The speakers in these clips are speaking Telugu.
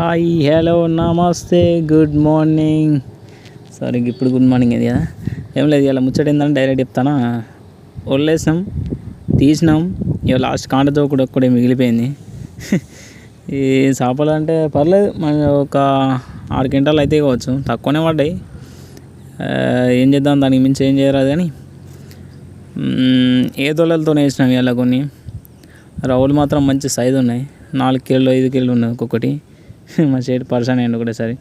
హాయ్ హలో నమస్తే గుడ్ మార్నింగ్. సారీ ఇప్పుడు గుడ్ మార్నింగ్ ఇది కదా. ఏం లేదు ఇలా ముచ్చట ఏంటంటే డైరెక్ట్ చెప్తానా? వదిలేసాం తీసినాం. ఇక లాస్ట్ కాంటతో కూడా ఒక్కడే మిగిలిపోయింది. ఈ చేపలు అంటే పర్లేదు మన ఒక ఆరు క్వింటాలు అయితే కావచ్చు తక్కువనే పడ్డాయి. ఏం చేద్దాం దానికి మించి ఏం చేయరాదు కానీ. ఏ తొలలతో వేసినాం ఇలా కొన్ని. రవ్వలు మాత్రం మంచి సైజు ఉన్నాయి. నాలుగు కిలోలు ఐదు కిలోలు ఉన్నాయి ఒక్కొక్కటి. మా షేడ్ పర్సన్ అయ్యండి ఒకటేసారి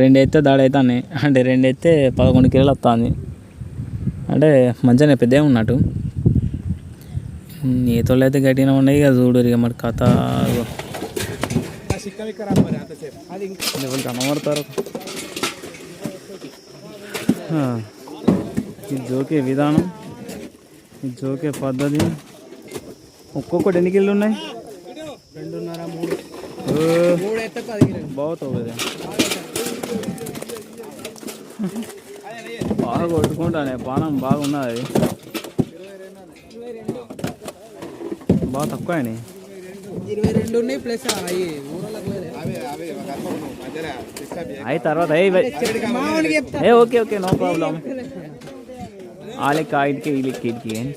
రెండు అయితే దాడి అవుతాయి అంటే రెండు అయితే పదకొండు కిలోలు వస్తుంది. అంటే మంచిగానే పెద్ద ఉన్నట్టు. ఏ తోళ్ళు అయితే గట్టిగా ఉన్నాయి ఇక చూడు ఇక మరి కథ కనబడతారు? ఇది జోకే విధానం. ఇది జోకే పద్ధతి. ఒక్కొక్కటి ఎన్ని కిళ్ళు ఉన్నాయి? రెండున్నర మూడు. ఓ, మూడు బాగా కొట్టుకుంటానే బాణం బాగున్నది బాగా తక్కువ అయినాయి ఇరవై రెండు ఉన్నాయి ప్లస్ అయి తర్వాత ఏ ఓకే ఓకే నో ప్రాబ్లం ఆ లెక్క వీళ్ళకి ఇటుకి ఈ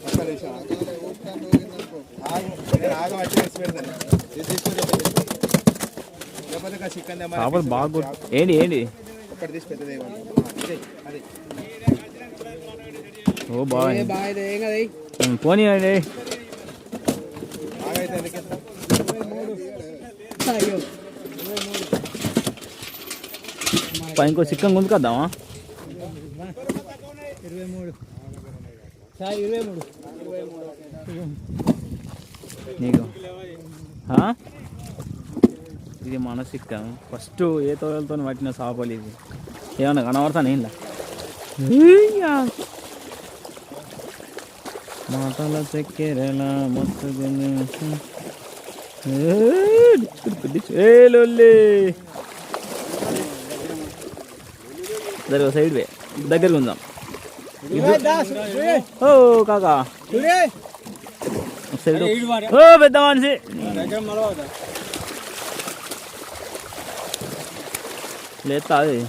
చేపలు బాగా. ఏంటి ఏంటి ఓ ఉమ్, పోనీ అండి ఇంకో చిక్కం గుంజుకొద్దామా? ఇరవై మూడు ఇరవై మూడు నీకు? ఇది మన చిక్కం ఫస్ట్ ఏ తోలతో పట్టిన చేపలు ఇది ఏమన్నా కనబడతాను ఏంలా? మాటల చక్కెరలా మస్తు దగ్గర సైడ్ వే. దగ్గర ఉందాం. ఓ కాకా. సైడ్ ఓ పెద్ద మనిషి. లేతా అది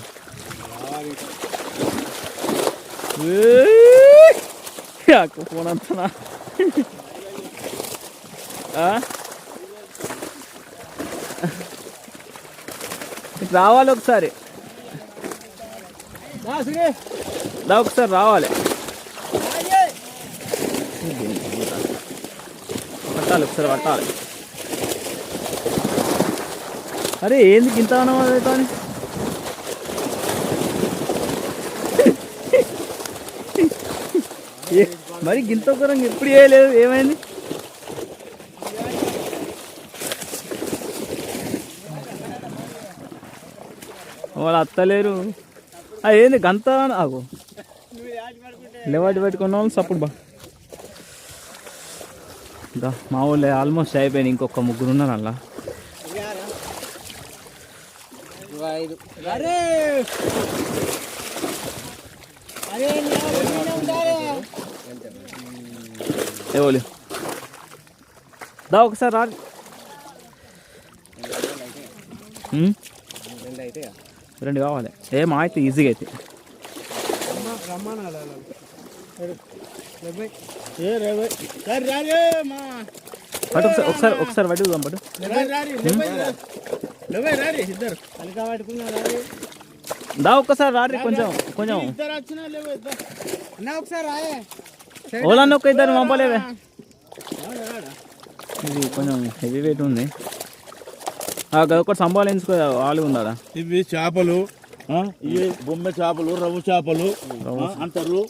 అక్క ఫోన్ అంతనా రావాలి ఒకసారి దా ఒకసారి రావాలి పట్టాలి ఒకసారి పట్టాలి అరే ఏంది ఇంత అవుతా మరి గింత ఒకరం ఎప్పుడు చేయలేదు ఏమైంది? వాళ్ళు అత్తలేరు ఏంది గంత? ఆగు. లేవాటి పెట్టుకున్న వాళ్ళు సపోర్ట్ బా. దా, మా వాళ్ళు ఆల్మోస్ట్ అయిపోయింది. ఇంకొక ముగ్గురు ఉన్నారు అలా. అరే! ఏవోలే దా ఒకసారి రా రెండు కావాలి. ఏ మా అయితే ఈజీగా అయితే. రమ్మనాలి ఏ రేవై సరే రారే మా పట్టు ఒకసారి ఒకసారి ఒకసారి పట్టు చూద్దాం పట్టు. రారి రారి దా ఒక్కసారి రాత్రి కొంచెం కొంచెం. ఒకసారి రాయే. ఓలన్న ఒక్క ఇద్దరు పంపలేవే. ఇది కొంచెం హెవీ వెయిట్ ఉంది. ఒకటి సంభాలించుకో వాళ్ళు ఉందా ఇవి చేపలు. ఆ, ఇవి బొమ్మె చేపలు రవ్వు చేపలు అంటారు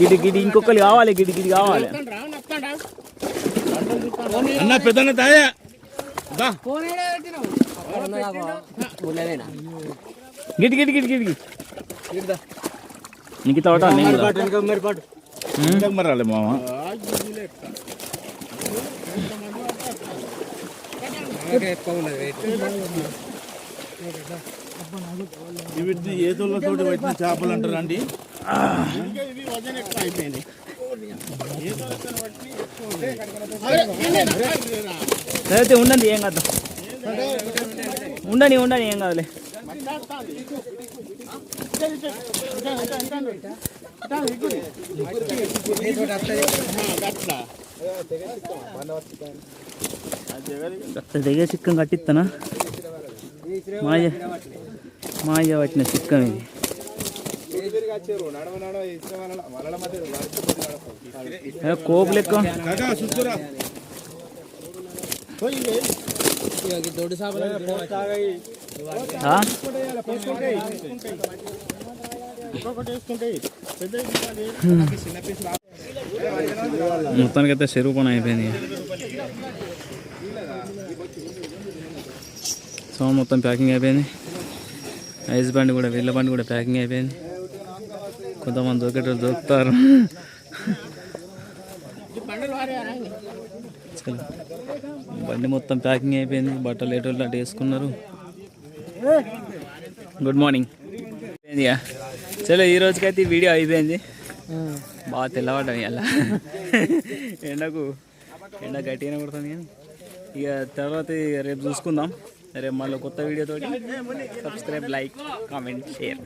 గిడి గిడి ఇంకొకరు కావాలి గిడి గిడి కావాలి. అన్న పెద్దన్న తాయా. గిడి గిడి గిడి గిడి. నీకు తోట ఇంతకు మరి రాలే మామ వీటిని ఏదోళ్ళతోటి పెట్టిన చేపలు అంటారు అండి. అయిపోయింది అయితే ఉండండి ఏం కదా. ఉండని ఉండని ఏం కాదులే. గట్ల దిగే చిక్కం కట్టిస్తానా మాయ మాయ పట్టిన చిక్కం ఇది. కోపు లెక్క? దొడ్డు చేపలు మొత్తానికి అయితే చెరువు పని అయిపోయింది సో మొత్తం ప్యాకింగ్ అయిపోయింది. ఐస్ బండి కూడా వీళ్ళ బండి కూడా ప్యాకింగ్ అయిపోయింది. కొంతమంది దొరికేటోళ్ళు దొరుకుతారు. బండి మొత్తం ప్యాకింగ్ అయిపోయింది. బట్టలు ఏటోళ్ళు అటు వేసుకున్నారు. గుడ్ మార్నింగ్ చలో ఈ రోజుకైతే ఈ వీడియో అయిపోయింది. బాగా తెల్లవాడని అలా. ఎండకు ఎండ గట్టిగానే కొడుతుంది ఇక తర్వాత ఇక రేపు చూసుకుందాం. రేపు మళ్ళీ కొత్త వీడియోతో సబ్స్క్రైబ్ లైక్ కామెంట్ షేర్.